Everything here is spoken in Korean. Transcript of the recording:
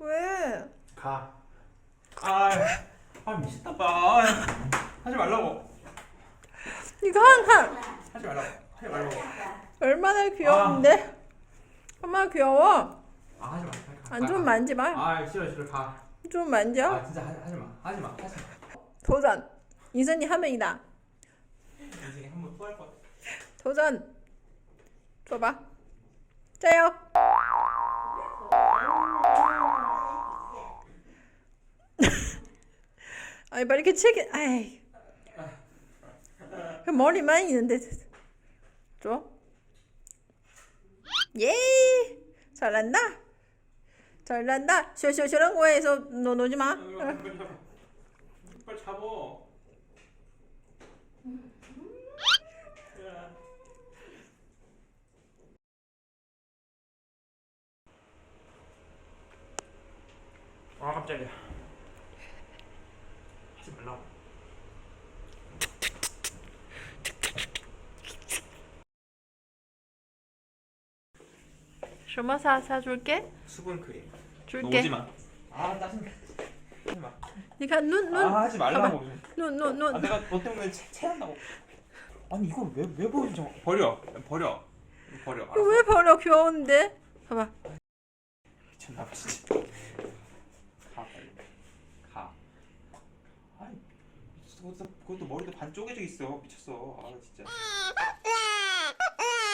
왜? 가. 아, 아 미쳤다 봐. 하지 말라고. 이거 한한 하지 말라고. 하지 말라고. 얼마나 귀여운데? 아. 엄마 귀여워. 아 하지 마. 안좀 만지 마. 아 싫어 싫어 가. 좀 만져. 아 진짜 하지, 하지 마. 하지 마. 하지 마. 도전. 이선이 하면이다. 인생에 한번 또 할 것 같아. 도전. 줘봐. 짜요. 아이 뭐 이렇게 치기. 아이. 그 머리만 있는데. 줘. 예. 잘난다. 잘난다. 쇼쇼쇼란 거에서 너 놀지 마. 빨리. 빨리 잡어. 아 깜짝이야. 하지 말라고.什么 사, 사줄게? 수분 크림. 줄게. 오지 마. 아 짜증나. 하지 마. 니가 눈, 눈. 아 하지 말라고. 눈, 눈, 눈. 아 내가 너 때문에 체, 체한다고. 아니 이걸 왜왜 버리지? 버려. 버려. 버려. 이거 알았어? 왜 버려? 귀여운데? 봐봐. 미쳤나 봐 진짜. 가 빨리. 가. 아이 그것도, 그것도 머리도 반 쪼개져 있어. 미쳤어. 아 진짜.